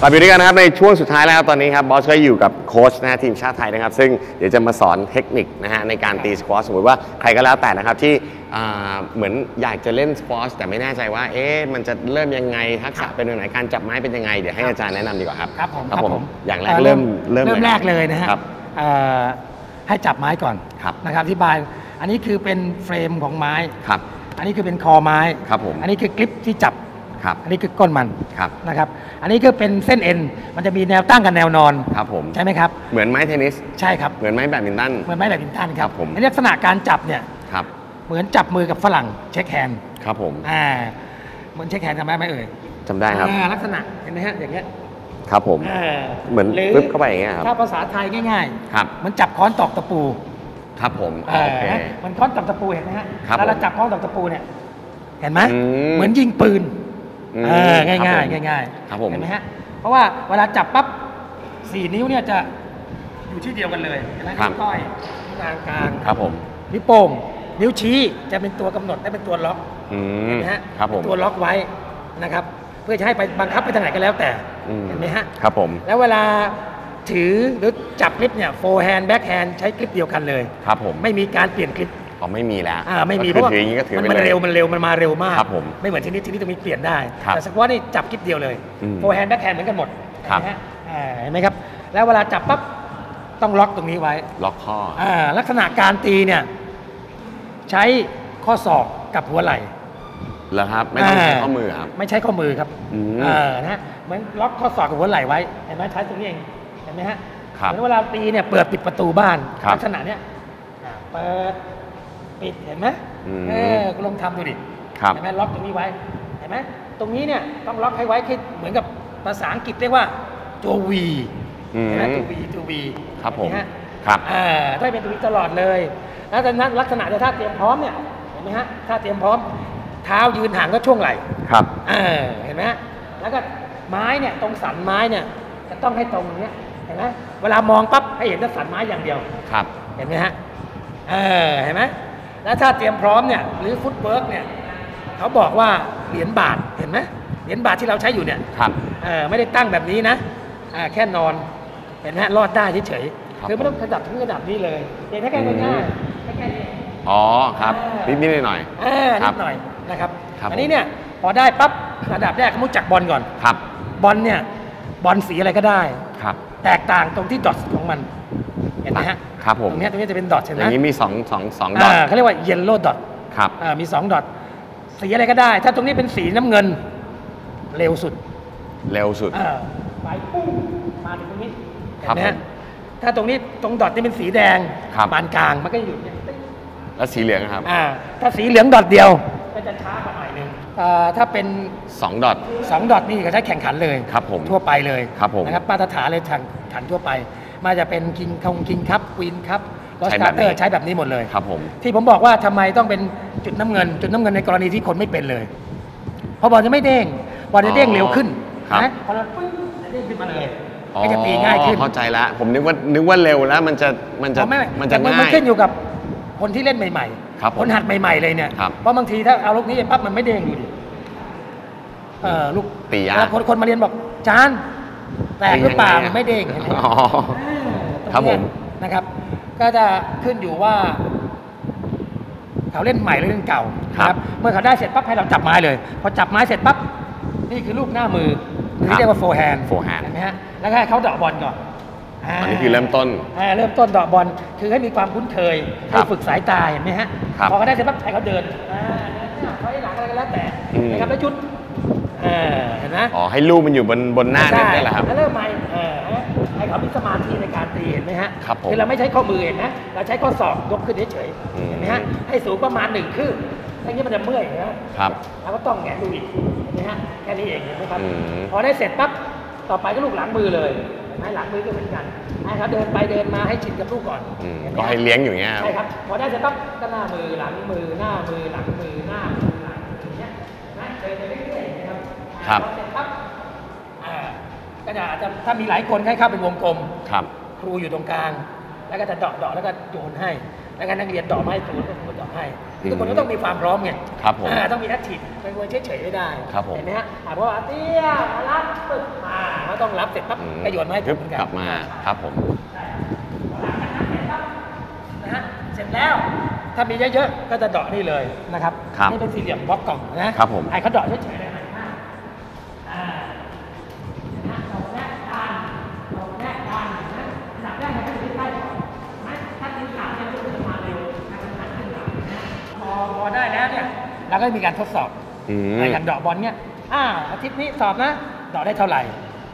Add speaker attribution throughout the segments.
Speaker 1: กลับอยู่ด้วยกันนะครับในช่วงสุดท้ายแล้วครับตอนนี้ครับบอสก็อยู่กับโค้ชนะฮะทีมชาติไทยนะครับ ซึ่งเดี๋ยวจะมาสอนเทคนิคนะฮะในการตีสควอชสมมติว่าใครก็แล้วแต่นะครับที่อ่าเหมือนอยากจะเล่นสควอชแต่ไม่แน่ใจว่าเอ๊ะมันจะเริ่มยังไงทักษะเป็นยังไงการจับไม้เป็นยังไงเดี๋ยวให้อาจารย์แนะนำดีกว่าครับ
Speaker 2: ครับผม
Speaker 1: ครับผม อย่างแรก
Speaker 2: อ่
Speaker 1: เริ่มเริ่ม
Speaker 2: เริ่ม
Speaker 1: ลย
Speaker 2: แรกเลยนะฮะ
Speaker 1: ครับ
Speaker 2: เอ่อให้จับไม้ก่อน
Speaker 1: ครับ
Speaker 2: นะครับอธิบาย อันนี้คือเป็นเฟรมของไม้
Speaker 1: ครับ
Speaker 2: อันนี้คือเป็นคอไม้
Speaker 1: ครับผม
Speaker 2: อันนี้คือกริปที่จับ
Speaker 1: ครับ
Speaker 2: อันนี้คือก้นมัน
Speaker 1: ครับ
Speaker 2: นะครับ อันนี้ก็เป็นเส้นเอ็น มันจะมีแนวตั้งกับแนวนอน
Speaker 1: ครับผม
Speaker 2: ใช่ไหมครับ
Speaker 1: เหมือนไม้เทนนิส
Speaker 2: ใช่ครับ
Speaker 1: เหมือนไม้แบดมินตัน
Speaker 2: เหมือนไม้แบดมินตันค
Speaker 1: ครั
Speaker 2: รับบ
Speaker 1: ผม
Speaker 2: ในลักษณะการจับเนี่ย
Speaker 1: ครับ
Speaker 2: เหมือนจับมือกับฝรั่งเช็คแฮนด์
Speaker 1: ครับผม
Speaker 2: อ่าเหมือนเช็คแฮนด์ทำได้ไหมเอ่ย
Speaker 1: จำได้ครับ
Speaker 2: อ่าลักษณะเห็นไหมฮะอย่างเงี้ย
Speaker 1: ครับผม
Speaker 2: อ่า
Speaker 1: เหมือน
Speaker 2: รือ
Speaker 1: ปึ๊บเข้าไปอย่างเงี้ยครับ
Speaker 2: ถ้าภาษาไทยง่าย
Speaker 1: ครับ
Speaker 2: ๆมันจับค้อนตอกตะปู
Speaker 1: ครับผมอ๋อโอเค
Speaker 2: เออมันค้อนตอกตะปูเห็นไหมฮะ
Speaker 1: ครับ
Speaker 2: แล้วเรา
Speaker 1: ผม
Speaker 2: จับค้อนตอกตะปูเนี่ยเห็นไหม
Speaker 1: อืม
Speaker 2: เหมือนยิงปืน
Speaker 1: อืม
Speaker 2: เออง่าย
Speaker 1: ครับ
Speaker 2: ง่าย
Speaker 1: ผม
Speaker 2: ง่าย
Speaker 1: ครับผม
Speaker 2: เห็นไหมฮะเพราะว่าเวลาจับปั๊บสี่นิ้วเนี่ยจะอยู่ที่เดียวกันเลยเห็นไหม
Speaker 1: ครับ
Speaker 2: นิ้วก้อยนิ้วนางกลาง
Speaker 1: ครับผม
Speaker 2: นิ้วโป้งนิ้วชี้จะเป็นตัวกำหนดและเป็นตัวล็อก
Speaker 1: อื
Speaker 2: เห็น
Speaker 1: ม
Speaker 2: ไหมฮะ
Speaker 1: ครับผม
Speaker 2: เป็นตัวล็อกไว้นะครับ เพื่อจะให้ไปบังคับไปทางไหนก็แล้วแต่
Speaker 1: อืม
Speaker 2: เห็นไหมฮะ
Speaker 1: ครับผม
Speaker 2: แล้วเวลาถือหรือจับคลิปเนี่ยโฟร์แฮนด์แบ็คแฮนด์ใช้คลิปเดียวกันเลย
Speaker 1: ครับผม
Speaker 2: ไม่มีการเปลี่ยนคลิป
Speaker 1: อ๋อไม่มีแล้ว
Speaker 2: อ่าไม่มี
Speaker 1: ก็
Speaker 2: เพราะว่า
Speaker 1: ถืออย่างนี้ก็ถือ
Speaker 2: มัน
Speaker 1: ไป
Speaker 2: มัน
Speaker 1: เลย
Speaker 2: เร็วมันเร็วมันมาเร็วมาก
Speaker 1: ครับผม
Speaker 2: ไม่เหมือนที่นี่ที่นี่ต้องมีเปลี่ยนได้
Speaker 1: ครับ
Speaker 2: แต่สควอตนี่จับคลิปเดียวเลย
Speaker 1: อืม
Speaker 2: โฟร์แฮนด์แบ็คแฮนด์เหมือนกันหมด
Speaker 1: ครับ
Speaker 2: เห็นไหมฮะอ่าเห็นไหมครับ แล้วเวลาจับปั๊บต้องล็อกตรงนี้ไว้
Speaker 1: ล็อกข้อ
Speaker 2: อ่าลักษณะการตีเนี่ยใช้ข้อศอกกับหัวไหล่
Speaker 1: แล้วครับไม่ต้องใช้ข้อมือครับ
Speaker 2: ไม่ใช้ข้อมือครับ
Speaker 1: อืม
Speaker 2: เออนะฮะเหมือนล็อกข้อศอกกับหัวไหล่ไว้เห็นไหมใช้ตรงนี้เองเห็นไหมฮะ
Speaker 1: ครับ
Speaker 2: เหมือนเวลาตีเนี่ยเปิดปิดประตูบ้าน
Speaker 1: ครับ
Speaker 2: ลักษณะเนี้ยอ่าเปิด ปิดเห็นไหม
Speaker 1: อืม
Speaker 2: เออคุณลองทำดูดิ
Speaker 1: ครับ
Speaker 2: เห็นไหมล็อกตรงนี้ไว้เห็นไหมตรงนี้เนี่ยต้องล็อกให้ไว้คือเหมือนกับภาษาอังกฤษเรียกว่าตัว V
Speaker 1: อืม
Speaker 2: เห็นไหมตัว V ตัว V
Speaker 1: ครับผม
Speaker 2: เห็นไหฮะ
Speaker 1: ครับ
Speaker 2: อ่าต้องเป็นตัว V ตลอดเลย แล้วจากนั้นลักษณะจะท่าเตรียมพร้อมเนี่ย เห็นไหมฮะ ท่าเตรียมพร้อม เท้ายืนห่างก็ช่วงไหล่
Speaker 1: ครับ
Speaker 2: เออเห็นไหมฮะ แล้วก็ไม้เนี่ยตรงสันไม้เนี่ยจะต้องให้ตรงอย่างเนี้ย เห็นไหมเวลามองปั๊บให้เห็นแต่สันไม้อย่างเดียว
Speaker 1: ครับ
Speaker 2: เห็นไหมฮะ เออ เห็นไหม แล้วถ้าเตรียมพร้อมเนี่ยหรือฟุตเวิร์กเนี่ยเขาบอกว่าเหรียญบาทเห็นไหมเหรียญบาทที่เราใช้อยู่เนี่ย
Speaker 1: ครับ
Speaker 2: เออไม่ได้ตั้งแบบนี้นะอ่าแค่นอนเห็นไหมฮะรอดได้เฉย
Speaker 1: ครับ
Speaker 2: ๆคือไม่ต้องขยับถึงระดับนี้เลยเห็นแค่แค่ง่ายๆแค่แค่นี้
Speaker 1: อ๋อครับ
Speaker 2: อ่า
Speaker 1: นิดนิดหน่อย
Speaker 2: อ่า
Speaker 1: ครั
Speaker 2: นิ
Speaker 1: บ
Speaker 2: ดหน่อยนะครับ
Speaker 1: ครับ
Speaker 2: อันนี้เนี่ยพอได้ปั๊บระดับแรกรู้จักบอลก่อน
Speaker 1: ๆครับ
Speaker 2: บอลเนี่ยบอลสีอะไรก็ได้
Speaker 1: ครับ
Speaker 2: แตกต่างตรงที่ดอทของมันเห็นไหมฮะ
Speaker 1: ครับผม
Speaker 2: ตรงเนี้ยตรงเนี้ยจะเป็นดอทเห็น
Speaker 1: อ
Speaker 2: ไหม
Speaker 1: ย่างนี้มีสองสองสองดอท
Speaker 2: อ่าเขาเรียกว่าเยลโล่ดอท
Speaker 1: ครับ
Speaker 2: มีสองดอทสีอะไรก็ได้ ถ้าตรงนี้เป็นสีน้ำเงิน เร็วสุด
Speaker 1: เร็วสุด
Speaker 2: อ่าไปปุ้งมาถึงตรงนี้เห็
Speaker 1: ครับ
Speaker 2: นไหม
Speaker 1: ผ
Speaker 2: ฮะ
Speaker 1: ม
Speaker 2: ถ้าตรงนี้ตรงดอทนี่เป็นสีแดง
Speaker 1: ครับ
Speaker 2: ปานกลางมันก็จะอยู่เนี่ย
Speaker 1: แล้วสีเหลืองครับ
Speaker 2: อ่าถ้าสีเหลืองดอทเดียวก็จะช้ากว่าหน่อยหนึงอ่าถ้าเป็น
Speaker 1: สองดอท
Speaker 2: สองดอทนี่ก็ใช้แข่งขันเลย
Speaker 1: ครับผม
Speaker 2: ทั่วไปเลย
Speaker 1: ครับผม
Speaker 2: นะครับมาตรฐานเลยแข่งขันทั่วไป มาจะเป็นคิงคงคิงครับควีนครับลอส
Speaker 1: ใช้
Speaker 2: กา
Speaker 1: แบบ
Speaker 2: เต
Speaker 1: นี้
Speaker 2: อร์ใช้แบบนี้หมดเลย
Speaker 1: ครับผม
Speaker 2: ที่ผมบอกว่าทำไมต้องเป็นจุดน้ำเงิน จุดน้ำเงินในกรณีที่คนไม่เป็นเลย เพราะบอลจะไม่เด้งบอลจะเด้งเร็วขึ้น
Speaker 1: ครับ
Speaker 2: นะพอเราปึ้งจะเด้งขึ้นมาเลยก็จะตีง่ายขึ้น
Speaker 1: อ๋อเข้าใจแล้วผมนึกว่านึกว่าเร็วแล้วมันจะมันจะ
Speaker 2: อ๋อไม่
Speaker 1: มันจะ
Speaker 2: แต่มัน
Speaker 1: ง่าย
Speaker 2: ขึ้นอยู่กับคนที่เล่นใหม่
Speaker 1: ครับผม
Speaker 2: คนหัดใหม่ ๆ เลยเนี่ย
Speaker 1: ครับ
Speaker 2: เพราะบางทีถ้าเอาลูกนี้ไปปั๊บมันไม่เด้งดูดิเออลูก
Speaker 1: ตียาก
Speaker 2: แล้วคนคนมาเรียนบอกจาน แตกหรือเปล่า
Speaker 1: ตียังไงอะ
Speaker 2: ไม่เด้งเห็นไหม
Speaker 1: อ๋อครับผม
Speaker 2: นะครับ ก็จะขึ้นอยู่ว่าเขาเล่นใหม่หรือเล่นเก่า
Speaker 1: ครับ
Speaker 2: นะเมื่อเขาได้เสร็จปั๊บให้เราจับไม้เลย พอจับไม้เสร็จปั๊บนี่คือลูกหน้ามือหรือ
Speaker 1: ครับ
Speaker 2: เรียกว่าโฟร์แฮนด์
Speaker 1: forehand
Speaker 2: เห็นไหมฮะแล้วก็ให้เขาเดาะบอลก่อน
Speaker 1: อันนี้คือเริ่มต้น
Speaker 2: อ่าเริ่มต้นเดาะบอลคือให้มีความคุ้นเคย
Speaker 1: ครั
Speaker 2: ให้
Speaker 1: บ
Speaker 2: ฝึกสายตาเห็นไหมฮะ
Speaker 1: ครับ
Speaker 2: พอเขาได้เสร็จปั๊บให้เขาเดินอ่าเดินหน้าถอยหลังอะไรก็แล้วแต่
Speaker 1: อืม
Speaker 2: นะครับแล้วจุดอ่า เห็นไหม
Speaker 1: อ๋อให้ลูกมันอยู่บนบนหน้านี่นี่แหละครับ
Speaker 2: แล้วเริ่มใหม่เออให้เขามีสมาธิในการตีเห็นไหมฮะ
Speaker 1: ครับผม
Speaker 2: คือเราไม่ใช้ข้อมือเห็นไหมเราใช้ข้อศอกยกขึ้นเฉย
Speaker 1: อืม
Speaker 2: ๆเห็นไหมฮะให้สูงประมาณหนึ่งคืบอย่างนี้มันจะเมื่อยนะครับเราก็ต้องแหงนดูอีกเห็นไหมฮะแค่นี้เองเห็นไหมครับ
Speaker 1: อืม
Speaker 2: พอได้เสร็จปั๊บต่อไปก็ลูกหลังมือเลยเห็นไหมหลังมือก็เหมือนกันให้เขาเดินไปเดินมาให้ชินกับลูกก่อน
Speaker 1: อืม
Speaker 2: เนไม
Speaker 1: ก็ให้เลี้ยงอยู่อย่างเงี้ย
Speaker 2: ใช่ครับพอได้เสร็จปั๊บก็หน้ามือหลังมือหน้ามือหลังมือหน้า ครับ
Speaker 1: ครับ
Speaker 2: พอเสร็จปั๊บอ่าก็จะอาจจะถ้ามีหลายคนให้เข้าเป็นวงกลม
Speaker 1: ครับ
Speaker 2: ครูอยู่ตรงกลาง แล้วก็จะเดาะเดาะแล้วก็โยนให้ แล้วก็นักเรียนดอกไม้ตูนก็ผมก็ดอกให้
Speaker 1: อืม
Speaker 2: ทุกคนก็ต้องมีความพร้อมไง
Speaker 1: ครับผม
Speaker 2: อ่าต้องมีแอคทีฟเป็นคนเฉยๆไม่ได้
Speaker 1: ครับผม
Speaker 2: เห็นไหมฮะถามว่าเตี้ยมารับปึ๊บมาก็ต้องรับเสร็จปั๊บ
Speaker 1: อืม
Speaker 2: ก็โยนมาให้ผ
Speaker 1: ปึ๊
Speaker 2: ม
Speaker 1: บ
Speaker 2: เหมือนกัน
Speaker 1: กลับมาครับผม
Speaker 2: นะฮะเสร็จแล้วถ้ามีเยอะๆ ก็จะเดาะนี่เลยนะครับ
Speaker 1: ครับ
Speaker 2: นี่เป็นสี่เหลี่ยมบล็อกกล่องนะครับ
Speaker 1: ผม
Speaker 2: ให้เขาเดาะเฉยๆเลยนะอ่านะเอาแรกดันเอาแรกดันนะอันดับแรกมันก็จะได้ใกล้ก่อนนะถ้าทิ้งขาดเนี่ยมันจะมาเร็วถ้ามันหันขึ้นหลังนะ พอพอได้แล้วเนี่ยเราก็มีการทดสอบ
Speaker 1: อืม
Speaker 2: ในการเดาะบอลเนี่ยอ่าอาทิตย์นี้สอบนะเดาะได้เท่าไหร่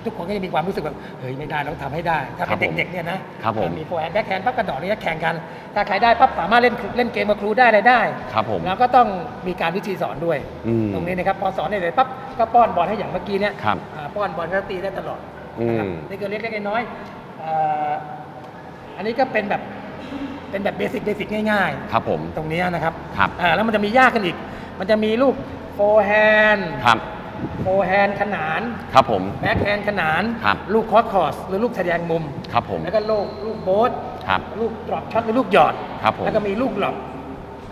Speaker 2: ทุกคนก็จะมีความรู้สึกแบบเฮ้ยไม่ได้เราต้องทำให้ได้ ถ้าเป็นเด็กๆเนี่ยนะครับ
Speaker 1: ผม
Speaker 2: มีโฟร์แฮนด์แบ็คแฮนด์ปั๊บกระเดาะนี่จะแข่งกัน ถ้าใครได้ปั๊บสามารถเล่นเล่นเกมกับครูได้อะไรได้
Speaker 1: ครับผม
Speaker 2: แล้วก็ต้องมีการวิธีสอนด้วย
Speaker 1: อืม
Speaker 2: ตรงนี้นะครับพอสอนได้เลยปั๊บก็ป้อนบอลให้อย่างเมื่อกี้เนี่ย
Speaker 1: ครับ
Speaker 2: อ่าป้อนบอลก็ตีได้ตลอดนะครับ
Speaker 1: อืม
Speaker 2: นี่คือเล็กๆน้อยๆอ่าอันนี้ก็เป็นแบบ เป็นแบบเบสิกเบสิกง่ายๆ
Speaker 1: ครับผม
Speaker 2: ตรงเนี้ยนะครับ
Speaker 1: ครับ
Speaker 2: อ่าแล้วมันจะมียากกันอีก มันจะมีลูกโฟแฮน
Speaker 1: ครับ
Speaker 2: โฟแฮนขนาน
Speaker 1: ครับผม
Speaker 2: แบ็คแฮนขนาน
Speaker 1: ครับ
Speaker 2: ลูกคอสคอสหรือลูกแสดงมุม
Speaker 1: ครับผม
Speaker 2: แล้วก็ลูกลูกโบ๊ท
Speaker 1: ครับ
Speaker 2: ลูกดรอปช็อตหรือลูกหยอด
Speaker 1: ครับผม
Speaker 2: แล้วก็มีลูกหลบ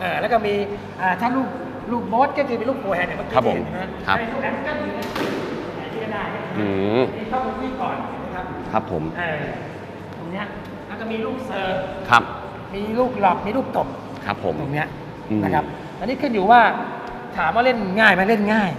Speaker 2: อ่าแล้วก็มีอ่าถ้าลูกลูกโบ๊ทก็คือเป็นลูกโฟแฮนเนี่ยเมื่อกี้
Speaker 1: ครับผม
Speaker 2: เห็นนะครับไอ้ลูกแอมก็อยู่ในไหนที่ก็ได้
Speaker 1: อืม
Speaker 2: นี่เข้าพื้นที่ก่อนนะครับ
Speaker 1: ครับผม
Speaker 2: เออตรงเนี้ย แล้วก็มีลูกเซิร์ฟ
Speaker 1: ครับ
Speaker 2: มีลูกหลบมีลูกตบ
Speaker 1: ครับผม
Speaker 2: ตรงเนี้ย
Speaker 1: อืม
Speaker 2: นะครับ อันนี้ขึ้นอยู่ว่าถามว่าเล่นง่ายไหมเล่นง่าย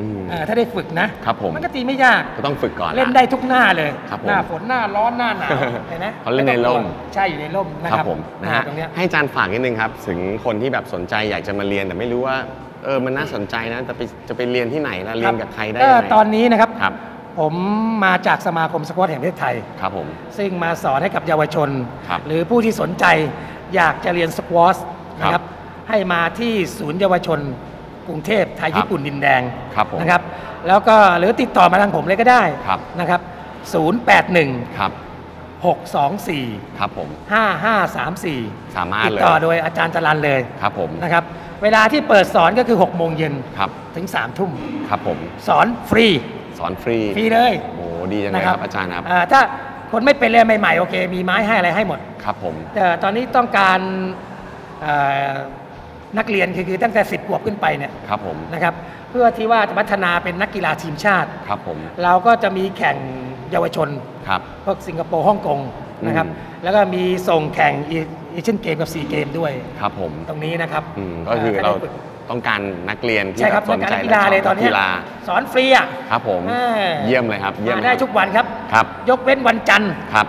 Speaker 1: อืม
Speaker 2: เออถ้าได้ฝึกนะครับ
Speaker 1: ผม
Speaker 2: มันก็ตีไม่ยาก
Speaker 1: ก็ต้องฝึกก่อน
Speaker 2: เล่นได้ทุกหน้าเลย
Speaker 1: ครับผม
Speaker 2: หน้าฝนหน้าร้อนหน้าหนาว เห็นไหม
Speaker 1: เขาเล่นในร่ม
Speaker 2: ใช่อยู่ในร่มนะ
Speaker 1: ค
Speaker 2: ค
Speaker 1: รั
Speaker 2: รั
Speaker 1: บบผมนะ
Speaker 2: อ่า
Speaker 1: ฮะ
Speaker 2: ตรงเนี้ย
Speaker 1: ให้อาจารย์ฝากนิดนึงครับ ถึงคนที่แบบสนใจอยากจะมาเรียนแต่ไม่รู้ว่า เออมันน่าสนใจนะแต่ไปจะไปเรียนที่ไหนล่ะเรียนกับใครได้
Speaker 2: ก็
Speaker 1: ยังไง
Speaker 2: ตอนนี้นะครับ
Speaker 1: ครับ
Speaker 2: ผมมาจากสมาคมสควอตแห่งประเทศไทย
Speaker 1: ครับผม
Speaker 2: ซึ่งมาสอนให้กับเยาวชน
Speaker 1: ครับ
Speaker 2: หรือผู้ที่สนใจอยากจะเรียนสควอชนะค
Speaker 1: ครั
Speaker 2: รับบให้มาที่ศูนย์เยาวชนกรุงเทพไทย
Speaker 1: ครับ
Speaker 2: ญี่ปุ่นดินแดง
Speaker 1: ครับผม
Speaker 2: นะครับแล้วก็หรือติดต่อมาทางผมเลยก็ได้
Speaker 1: ครับ
Speaker 2: นะครับ 081
Speaker 1: ครับ
Speaker 2: 624
Speaker 1: ครับผม
Speaker 2: 5534
Speaker 1: สามารถ
Speaker 2: ติด
Speaker 1: เลย
Speaker 2: ต่อโดยอาจารย์จรันเลย
Speaker 1: ครับผม
Speaker 2: นะครับเวลาที่เปิดสอนก็คือ 6 โมงเย็น
Speaker 1: ครับ
Speaker 2: ถึง 3 ทุ่ม
Speaker 1: ครับผม
Speaker 2: สอนฟรี
Speaker 1: สอนฟรี
Speaker 2: ฟรีเลย
Speaker 1: โอ้ดีจังเลยครับอาจารย์ครับ
Speaker 2: อ่าถ้าคนไม่เป็นเรียนใหม่ๆโอเค มีไม้ให้อะไรให้หมด
Speaker 1: ครับผม
Speaker 2: แต่ตอนนี้ต้องการเอ่อนักเรียนคือคือตั้งแต่10ขวบขึ้นไปเนี่ย
Speaker 1: ครับผม
Speaker 2: นะครับเพื่อที่ว่าจะพัฒนาเป็นนักกีฬาทีมชาติ
Speaker 1: ครับผม
Speaker 2: เราก็จะมีแข่งเยาวชน
Speaker 1: ครับ
Speaker 2: พวกสิงคโปร์ฮ่องกงนะครับ
Speaker 1: อืม
Speaker 2: แล้วก็มีส่งแข่งเอเชียนเกมกับซีเกมด้วย
Speaker 1: ครับผม
Speaker 2: ตรงนี้นะครับ
Speaker 1: อืมก็คือเรา
Speaker 2: ถ้ได้ฝึก
Speaker 1: ต้องการนักเรียนที่
Speaker 2: ใช่ค
Speaker 1: แบ
Speaker 2: รับบ
Speaker 1: สนใจ
Speaker 2: นักกีฬาเลยตอนนี้
Speaker 1: กีฬา
Speaker 2: สอนฟรีอะ
Speaker 1: ครับผม
Speaker 2: เออ
Speaker 1: เยี่ยมเลยครับเยี่ยม
Speaker 2: มา
Speaker 1: เลย
Speaker 2: ได้
Speaker 1: ครับ
Speaker 2: ทุกวันครับ
Speaker 1: ครับ
Speaker 2: ยกเว้นวันจันทร์
Speaker 1: ครับ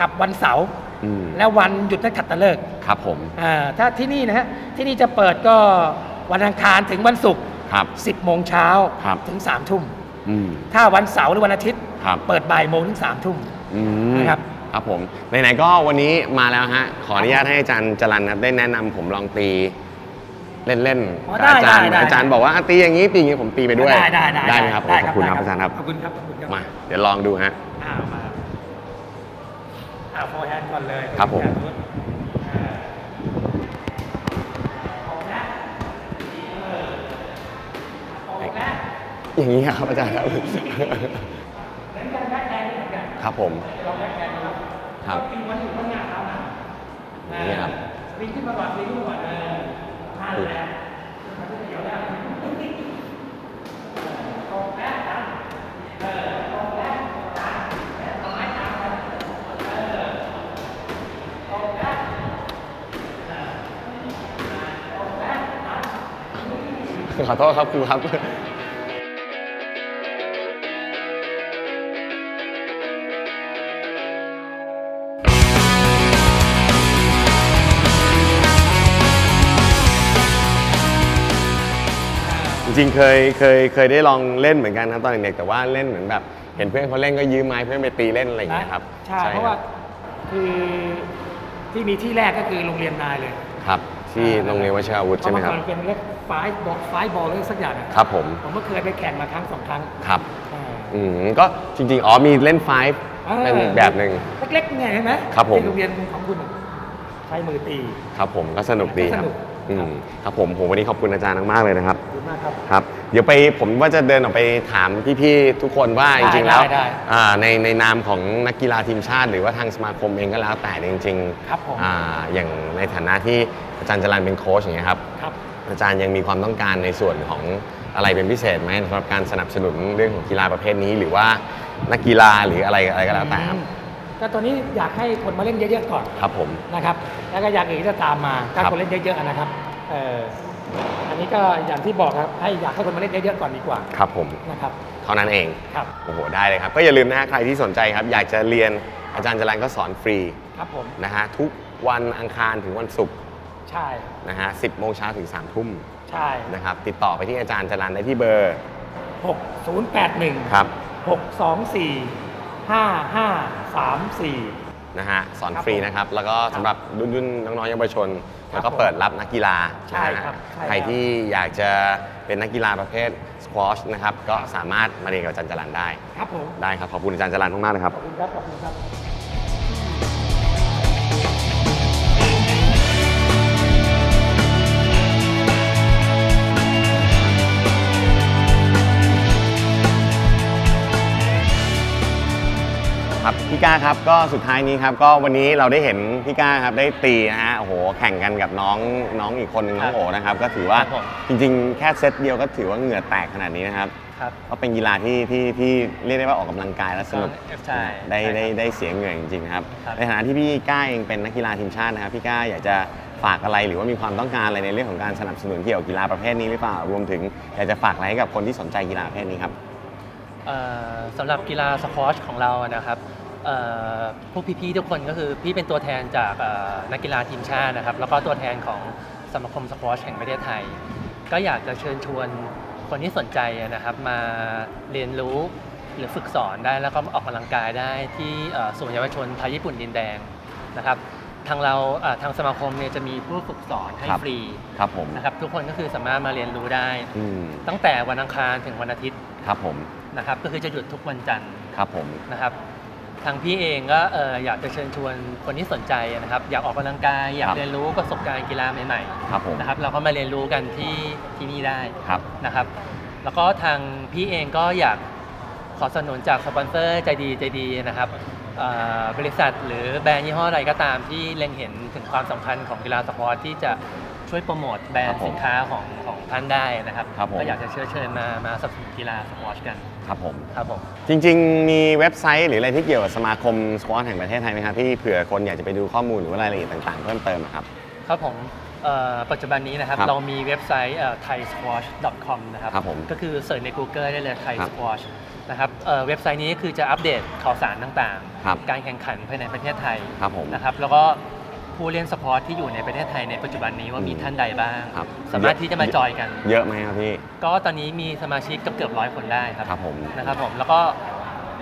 Speaker 2: กับวันเสาร์
Speaker 1: อืม
Speaker 2: และวันหยุดนักขัตฤกษ์
Speaker 1: ครับผม
Speaker 2: อ่าถ้าที่นี่นะฮะที่นี่จะเปิดก็วันอังคารถึงวันศุกร์
Speaker 1: ครับ
Speaker 2: 10โมงเช้า
Speaker 1: ครับ
Speaker 2: ถึง3ทุ่ม
Speaker 1: อืม
Speaker 2: ถ้าวันเสาร์หรือวันอาทิตย์
Speaker 1: ครับ
Speaker 2: เปิดบ่ายโมงถึง3ทุ่ม
Speaker 1: อืม
Speaker 2: นะครับ
Speaker 1: ครับผมไหนๆก็วันนี้มาแล้วฮะขออนุญาตให้อาจารย์จรันครับได้แนะนำผมลองตี เล่น
Speaker 2: อ๋อ
Speaker 1: ๆกับอาจารย์
Speaker 2: ได้ได้
Speaker 1: อาจารย์บอกว่าอะตีอย่างนี้ตีอย่างนี้ผมตีไปด้วย
Speaker 2: ได้ได้ได้
Speaker 1: ไหมครับโอ้ขอบคุณครับอาจารย์ครับ
Speaker 2: ขอบคุณครับขอบคุณครับ
Speaker 1: มาเดี๋ยวลองดูฮะ
Speaker 2: อ้าวมาอ้าวโฟร์แฮนด์ก่อนเลย
Speaker 1: ครับผม
Speaker 2: อ่าออกแล้วเออออกแล้ว
Speaker 1: อย่างนี้ครับอาจารย์ครับ
Speaker 2: เหมือนกันแบ็คแฮนด์เหมือนกัน
Speaker 1: ครับผม
Speaker 2: ลองแบ็คแฮนด์ดู
Speaker 1: ครับ
Speaker 2: ปีวันอยู่ข้างหน้าเขานะ
Speaker 1: นี่ครับ
Speaker 2: วิ่งขึ้นมาก่อนวิ่งขึ้นมาก่อนเออนั่นแหละมันจะเดี๋ยวแล้วตรงแล้วดันเออตรงแล้วดันแล้วเอาไม้ตามไปเออตรงแล้วเออตรงแล้วดัน
Speaker 1: ขอโทษครับครูครับ จริงๆเคยเคยเคยได้ลองเล่นเหมือนกันครับตอนเด็กๆแต่ว่าเล่นเหมือนแบบเห็นเพื่อนเขาเล่นก็ยืมไม้เพื่อนไปตีเล่นอะไรอย่างเงี้ยครับ
Speaker 2: ใช่เพราะ
Speaker 1: ค
Speaker 2: ว่า
Speaker 1: บ
Speaker 2: คือที่มีที่แรกก็คือโรงเรียนนายเลย
Speaker 1: ครับ ที่โรงเรียนวชิราวุธใช่ไหมครับ
Speaker 2: เพาะเมื่อก่อนเป็นเรียกไฟบอลไฟบอลหรือสักอย่างอะ
Speaker 1: ครับผม
Speaker 2: ผมก็เคยไปแข่งมาครั้งสองครั้ง
Speaker 1: ครับ
Speaker 2: อ่า
Speaker 1: อืมก็จริงๆอ๋อมีเล่นไฟฟ์
Speaker 2: อ่า
Speaker 1: เป็นอีกแบบหนึ่ง
Speaker 2: เล็กๆไงเห็นไหม
Speaker 1: ครับผม
Speaker 2: ที่โรงเรียนของคุณอะใช้มือตี
Speaker 1: ครับผมก็สนุกดี
Speaker 2: ก็
Speaker 1: ค
Speaker 2: ส
Speaker 1: รับ
Speaker 2: นุก
Speaker 1: อืมครับผมผมวันนี้ขอบคุณอาจารย์มากๆเลยนะครับ
Speaker 2: ขอบคุณมากครับ
Speaker 1: ครับ เดี๋ยวไปผมว่าจะเดินออกไปถามพี่ๆทุกคนว่า
Speaker 2: ได้
Speaker 1: จริงๆแล้ว
Speaker 2: ได้ได้
Speaker 1: อ่าในในนามของนักกีฬาทีมชาติ หรือว่าทางสมาคมเองก็แล้วแต่จริงๆ
Speaker 2: ครับผม
Speaker 1: อ่าอย่างในฐานะที่อาจารย์จรันเป็นโค้ชอย่างเงี้ยครับ
Speaker 2: ครับ
Speaker 1: อาจารย์ยังมีความต้องการในส่วนของอะไรเป็นพิเศษไหมสำหรับการสนับสนุนเรื่องของกีฬาประเภทนี้ หรือว่านักกีฬาหรืออะไรอะไรก็แล้วแต่ครับ
Speaker 2: อืม ก็ตัวนี้อยากให้คนมาเล่นเยอะๆก่อน
Speaker 1: ครับผม
Speaker 2: นะครับแล้วก็อย่างอื่นก็จะตามมาการ
Speaker 1: ครับ
Speaker 2: คนเล่นเยอะๆนะครับเอ่ออันนี้ก็อย่างที่บอกครับให้อยากให้คนมาเล่นเยอะๆก่อนดีกว่า
Speaker 1: ครับผม
Speaker 2: นะครับ
Speaker 1: เท่านั้นเอง
Speaker 2: ครับ
Speaker 1: โอ้โหได้เลยครับ ก็อย่าลืมนะฮะใครที่สนใจครับ อยากจะเรียนอาจารย์จรันก็สอนฟรี
Speaker 2: ครับผม
Speaker 1: นะฮะทุกวันอังคารถึงวันศุกร์
Speaker 2: ใช่
Speaker 1: นะฮะ10โมงเช้าถึง3ทุ่ม
Speaker 2: ใช่
Speaker 1: นะครับติดต่อไปที่อาจารย์จรันได้ที่เบอร์
Speaker 2: หกศูนย์แปดหนึ่ง
Speaker 1: ครับ
Speaker 2: ห กสองสี่ห้าห้าสามสี่
Speaker 1: นะฮะสอน
Speaker 2: ครับ
Speaker 1: ฟรีนะครับ แล้วก็สำหรับรุ่นรุ่นน้องๆเยาวชน
Speaker 2: ครับ
Speaker 1: แล้วก็เปิดรับนักกีฬา
Speaker 2: ใช่
Speaker 1: นะฮะ
Speaker 2: ครับใช่
Speaker 1: ใครที่อยากจะเป็นนักกีฬาประเภทสควอชนะครับ ก็สามารถมาเรียนกับอาจารย์จรันได้
Speaker 2: ครับผม
Speaker 1: ได้ครับ ขอบคุณอาจารย์จรันมากๆนะครับ
Speaker 2: ขอบคุณครับขอบคุณครับ
Speaker 1: ครับพี่ก้าครับก็สุดท้ายนี้ครับก็วันนี้เราได้เห็นพี่ก้าครับได้ตีนะฮะโอ้โหแข่งกันกับน้องน้องอีกคนนึงน้องโอนะครับก็ถือว่า
Speaker 3: ครับผม
Speaker 1: จริง ๆ แค่เซตเดียวก็ถือว่าเหงื่อแตกขนาดนี้นะครับ
Speaker 3: ครับ
Speaker 1: ก็เป็นกีฬาที่ที่ที่เรียกได้ว่าออกกำลังกายและสนุก
Speaker 3: ใช่
Speaker 1: ได้
Speaker 3: ใช่
Speaker 1: ได้
Speaker 3: ครับ
Speaker 1: ได้เสียเหงื่อจริงๆนะครับ
Speaker 3: ครับ
Speaker 1: ในฐานะที่พี่ก้าเองเป็นนักกีฬาทีมชาตินะครับพี่ก้าอยากจะฝากอะไรหรือว่ามีความต้องการอะไรในเรื่องของการสนับสนุนเกี่ยวกับกีฬาประเภทนี้หรือเปล่ารวมถึงอยากจะฝากอะไรให้กับคนที่สนใจกีฬาประเภทนี้ครับ
Speaker 3: เอ่อ สำหรับกีฬาสควอชของเราอะนะครับเอ่อพวกพี่ๆทุกคนก็คือพี่เป็นตัวแทนจากเอ่อนักกีฬาทีมชาตินะครับ แล้วก็ตัวแทนของสมาคมสควอชแห่งประเทศไทย ก็อยากจะเชิญชวนคนที่สนใจอะนะครับ มาเรียนรู้หรือฝึกสอนได้แล้วก็ออกกำลังกายได้ที่เอ่อศูนย์เยาวชนไทยญี่ปุ่นดินแดงนะครับทางเราเอ่อทางสมาคมเนี่ยจะมีผู้ฝึกสอนให้
Speaker 1: ครับ
Speaker 3: ฟรี
Speaker 1: ครับผม
Speaker 3: นะครับทุกคนก็คือสามารถมาเรียนรู้ได้
Speaker 1: อืม
Speaker 3: ตั้งแต่วันอังคารถึงวันอาทิตย์
Speaker 1: ครับผม
Speaker 3: นะครับก็คือจะหยุดทุกวันจันทร์
Speaker 1: ครับผม
Speaker 3: นะครับทางพี่เองก็เอ่ออยากจะเชิญชวนคนที่สนใจนะครับ อยากออกกำลังกายอยาก
Speaker 1: ครับ
Speaker 3: เรียนรู้ประสบการณ์กีฬาใหม่
Speaker 1: ครับผม
Speaker 3: ๆนะครับเราก็มาเรียนรู้กันที่ที่นี่ได้
Speaker 1: ครับ
Speaker 3: นะครับ แล้วก็ทางพี่เองก็อยากขอสนับสนุนจากสปอนเซอร์ใจดีใจดีนะครับเอ่อบริษัทหรือแบรนด์ยี่ห้ออะไรก็ตามที่เล็งเห็นถึงความสำคัญของกีฬาสปอร์ตที่จะ ช่วยโปรโมทแบรน
Speaker 1: ครับ
Speaker 3: ด์
Speaker 1: ผม
Speaker 3: สินค้าของของท่านได้นะครับ
Speaker 1: ครับผม
Speaker 3: ก็อยากจะเชิญเชิญมามาสนับสนุนกีฬาสปอร์ตกัน
Speaker 1: ครับผม
Speaker 3: ครับผม
Speaker 1: จริง ๆ มีเว็บไซต์หรืออะไรที่เกี่ยวกับสมาคมสควอตแห่งประเทศไทยไหมครับที่เผื่อคนอยากจะไปดูข้อมูลหรือว่ารายละเอียดต่าง ๆ เพิ่มเติมอะครับ
Speaker 3: ครับผมเอ่อปัจจุบันนี้นะครับ
Speaker 1: ครับ
Speaker 3: เรามีเว็บไซต์ thaisquash.com นะครับ
Speaker 1: ครับผม
Speaker 3: ก็คือเสิร์ชใน Google ได้เลย Thai
Speaker 1: ครับ
Speaker 3: Squash นะครับเอ่อเว็บไซต์นี้คือจะอัปเดตข่าวสารต่าง
Speaker 1: ครับ
Speaker 3: ๆ การแข่งขันภายในประเทศไทย
Speaker 1: ครับผม
Speaker 3: นะครับแล้วก็ ผู้เล่นสปอร์ตที่อยู่ในประเทศไทยในปัจจุบันนี้ว่ามี
Speaker 1: อืม
Speaker 3: ท่านใดบ้าง
Speaker 1: ครับ
Speaker 3: สามารถที่จะมาจอยกัน
Speaker 1: เยอะไหมครับพี่
Speaker 3: ก็ตอนนี้มีสมาชิกเกือบเกือบร้อยคนได้ครับ
Speaker 1: ครับผม
Speaker 3: นะครับผมแล้วก็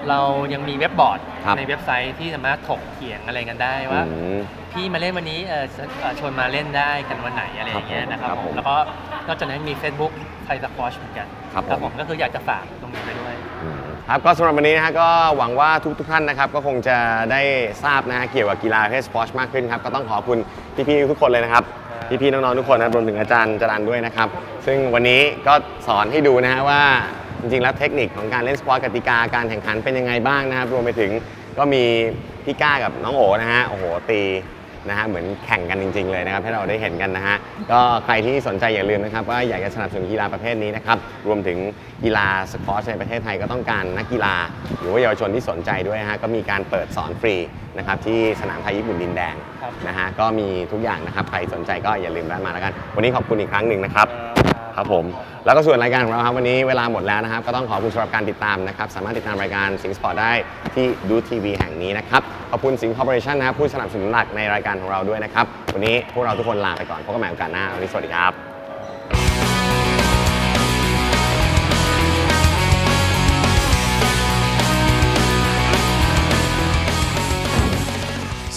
Speaker 3: เรายังมีเว็บบอร์ด
Speaker 1: ครับ
Speaker 3: ในเว็บไซต์ที่สามารถถกเถียงอะไรกันได้ว่า
Speaker 1: อืม
Speaker 3: พี่มาเล่นวันนี้เอ่อชเอ่อชวนมาเล่นได้กันวันไหนอะไรอย่างเงี้ยนะครับ
Speaker 1: ครับ
Speaker 3: ผ
Speaker 1: ผม
Speaker 3: มแล้วก็นอกจากนั้นมี Facebook ไทยสควอชเหมือนกัน
Speaker 1: ครับผม
Speaker 3: ก็คืออยากจะฝากตรงนี้ไปด้วย
Speaker 1: อืม ครับก็สำหรับวันนี้นะฮะก็หวังว่าทุกทุกๆท่านนะครับก็คงจะได้ทราบนะฮะเกี่ยวกับกีฬาประเภทสปอร์ตมากขึ้นครับก็ต้องขอบคุณพี่ๆทุกคนเลยนะครับ
Speaker 3: ครับ
Speaker 1: พี่ๆน้องๆทุกคนนะรวมถึงอาจารย์จรันด้วยนะครับ ซึ่งวันนี้ก็สอนให้ดูนะฮะว่าจริงๆแล้วเทคนิคของการเล่นสปอร์ตกติกาการแข่งขันเป็นยังไงบ้างนะครับรวมไปถึงก็มีพี่ก้ากับน้องโอนะฮะโอ้โหตี นะฮะเหมือนแข่งกันจริง ๆ เลยนะครับให้เราได้เห็นกันนะฮะก็ใครที่สนใจอย่าลืมนะครับว่าอยากจะสนับสนุนกีฬาประเภทนี้นะครับรวมถึงกีฬาสควอชในประเทศไทยก็ต้องการนักกีฬา หรือว่าเยาวชนที่สนใจด้วยนะฮะก็มีการเปิดสอนฟรีนะครับที่สนามไทยญี่ปุ่นดินแดง
Speaker 3: ครับ
Speaker 1: นะฮะก็มีทุกอย่างนะครับใครสนใจก็อย่าลืมแวะมาแล้วกัน วันนี้ขอบคุณอีกครั้งหนึ่งนะครับ ครับผม แล้วก็ส่วนรายการของเราครับวันนี้เวลาหมดแล้วนะครับ ก็ต้องขอบคุณสำหรับการติดตามนะครับ สามารถติดตามรายการสิงสปอร์ตได้ที่ดูทีวีแห่งนี้นะครับ ขอบคุณสิงคอร์ปอเรชั่นนะครับผู้สนับสนุนหลักในรายการของเราด้วยนะครับ วันนี้พวกเราทุกคนลาไปก่อนพบกันใหม่โอกาสหน้าวันนี้สวัสดีครับ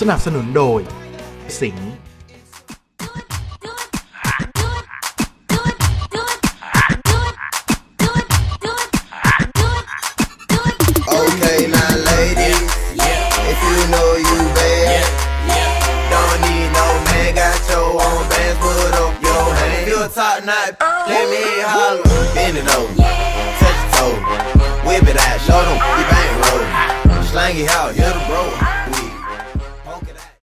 Speaker 4: สนับสนุนโดย สิงห์